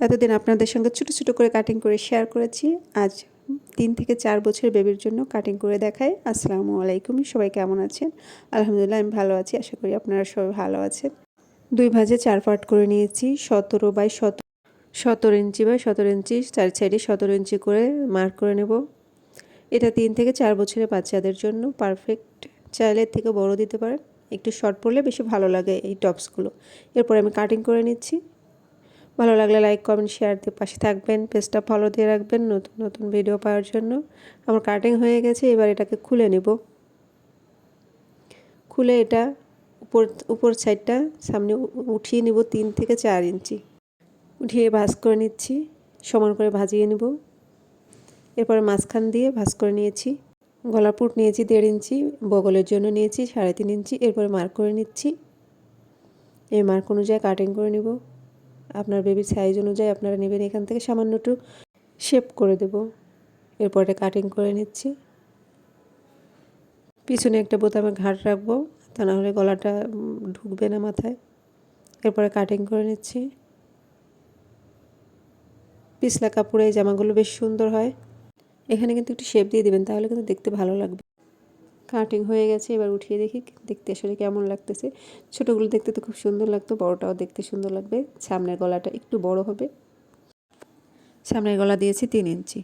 এতদিন আপনাদের সঙ্গে ছোটো ছোটো করে কাটিং করে শেয়ার করেছি। আজ তিন থেকে চার বছর বেবির জন্য কাটিং করে দেখাই। আসসালামু আলাইকুম, সবাই কেমন আছেন? আলহামদুলিল্লাহ, আমি ভালো আছি। আশা করি আপনারা সবাই ভালো আছেন। দুই ভাজে চার পার্ট করে নিয়েছি। সতেরো বাই সতেরো সতেরো ইঞ্চি বাই সতেরো ইঞ্চি, চার সাইডে সতেরো ইঞ্চি করে মার্ক করে নেব। এটা তিন থেকে চার বছরের বাচ্চাদের জন্য পারফেক্ট চাইলের থেকে বড় দিতে পারেন। একটু শর্ট পরলে বেশি ভালো লাগে এই টপসগুলো এরপর আমি কাটিং করে নিচ্ছি। ভালো লাগলে লাইক কমেন্ট শেয়ার দিয়ে পাশে থাকবেন পেজটা ফলো দিয়ে রাখবেন, নতুন নতুন ভিডিও পাওয়ার জন্য। আমার কাটিং হয়ে গেছে, এবার এটাকে খুলে নেব। খুলে এটা উপর উপর সাইডটা সামনে উঠিয়ে নিব তিন থেকে চার ইঞ্চি। উঠিয়ে ভাজ করে নিচ্ছি, সমান করে ভাজিয়ে নেব। এরপরে মাঝখান দিয়ে ভাজ করে নিয়েছি। গলা পুট নিয়েছি দেড় ইঞ্চি, বগলের জন্য নিয়েছি সাড়ে তিন ইঞ্চি, এরপরে মার্ক করে নিচ্ছি। এই মার্ক অনুযায়ী কাটিং করে নিব। আপনার বেবির সাইজ অনুযায়ী আপনারা নেবেন, এখান থেকে সামান্য একটু শেপ করে দেব। এরপরে কাটিং করে নিচ্ছি। পিছনে একটা বোতামে ঘাট রাখব, তা না হলে গলাটা ঢুকবে না মাথায়। এরপরে কাটিং করে নিচ্ছি। পিছলা কাপড়ে জামাগুলো বেশ সুন্দর হয়। এখানে কিন্তু একটু শেপ দিয়ে দেবেন, তাহলে কিন্তু দেখতে ভালো লাগবে। কাটিং হয়ে গেছে, এবার উঠিয়ে দেখি দেখতে আসলে কেমন লাগতেছে। ছোটোগুলো দেখতে তো খুব সুন্দর লাগতো, বড়টাও দেখতে সুন্দর লাগবে। সামনের গলাটা একটু বড় হবে। সামনের গলা দিয়েছি তিন ইঞ্চি।